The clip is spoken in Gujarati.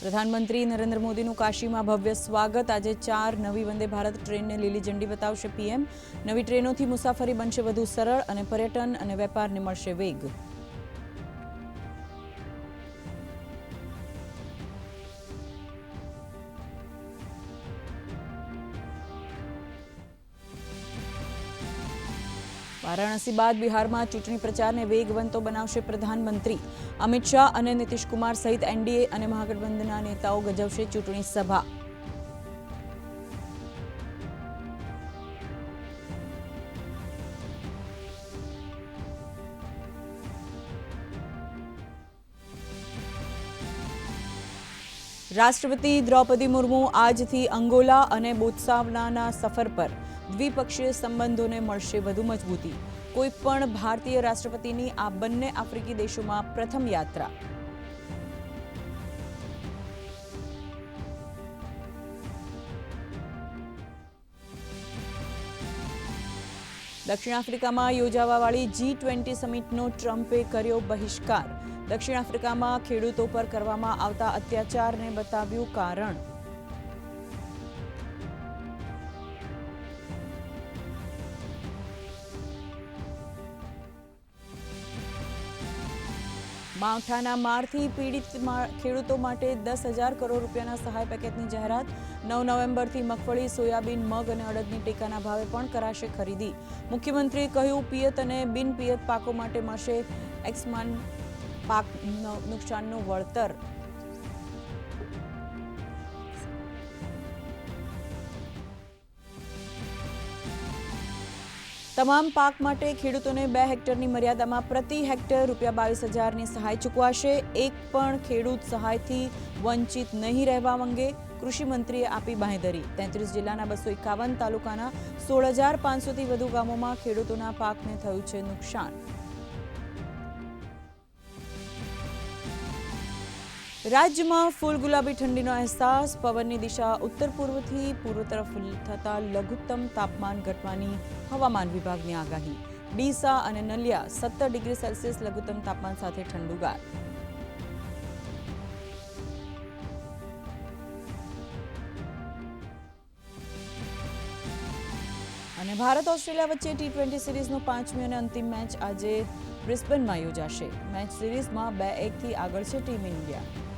પ્રધાનમંત્રી નરેન્દ્ર મોદીનું કાશીમાં ભવ્ય સ્વાગત. આજે ચાર નવી વંદે ભારત ટ્રેનને લીલી ઝંડી બતાવશે પીએમ. નવી ટ્રેનોથી મુસાફરી બનશે વધુ સરળ અને પર્યટન અને વેપારને મળશે વેગ. વારાણસી બાદ બિહારમાં ચૂંટણી પ્રચારને વેગવંતો બનાવશે પ્રધાનમંત્રી. અમિત શાહ અને કુમાર સહિત એનડીએ અને મહાગઠબંધનના નેતાઓ ગજવશે ચૂંટણી સભા. રાષ્ટ્રપતિ દ્રૌપદી મુર્મુ આજથી અંગોલા અને બોત્સાવનાના સફર પર. દ્વિપક્ષીય સંબંધોને મળશે વધુ મજબૂતી. કોઈ પણ ભારતીય રાષ્ટ્રપતિની આ બંને આફ્રિકી દેશોમાં પ્રથમ યાત્રા. દક્ષિણ આફ્રિકામાં યોજાવાવાળી જી ટ્વેન્ટી સમિટનો ટ્રમ્પે કર્યો બહિષ્કાર. દક્ષિણ આફ્રિકામાં ખેડૂતો પર કરવામાં આવતા અત્યાચારને બતાવ્યું કારણ. માવઠાના મારથી પીડિત ખેડૂતો માટે દસ હજાર કરોડ રૂપિયાના સહાય પેકેજની જાહેરાત. નવ નવેમ્બરથી મગફળી, સોયાબીન, મગ અને અડદની ટેકાના ભાવે પણ કરાશે ખરીદી. મુખ્યમંત્રીએ કહ્યું, પિયત અને બિનપિયત પાકો માટે મળશે એક્સમાન પાક નુકસાનનું વળતર. તમામ પાક માટે ખેડૂતોને બે હેક્ટરની મર્યાદામાં પ્રતિ હેક્ટર રૂપિયા બાવીસ હજારની સહાય ચૂકવાશે. એક પણ ખેડૂત સહાયથી વંચિત નહીં રહેવા અંગે કૃષિમંત્રીએ આપી બાંહેધરી. તેત્રીસ જિલ્લાના બસો એકાવન તાલુકાના સોળ હજાર પાંચસોથી વધુ ગામોમાં ખેડૂતોના પાકને થયું છે નુકસાન. રાજ્યમાં ફૂલ ગુલાબી ઠંડીનો અહેસાસ. પવનની દિશા ઉત્તર પૂર્વથી પૂર્વ તરફ થતા લઘુત્તમ તાપમાન ઘટવાની હવામાન વિભાગની આગાહી. ડીસા અને નલિયા સત્તર ડિગ્રી સેલ્સિયસ લઘુત્તમ તાપમાન સાથે ઠંડુગાર. અને ભારત ઓસ્ટ્રેલિયા વચ્ચે ટી ટ્વેન્ટી સિરીઝનો પાંચમી અને અંતિમ મેચ આજે બ્રિસ્બનમાં યોજાશે. મેચ સિરીઝમાં બે એકથી આગળ છે ટીમ ઇન્ડિયા.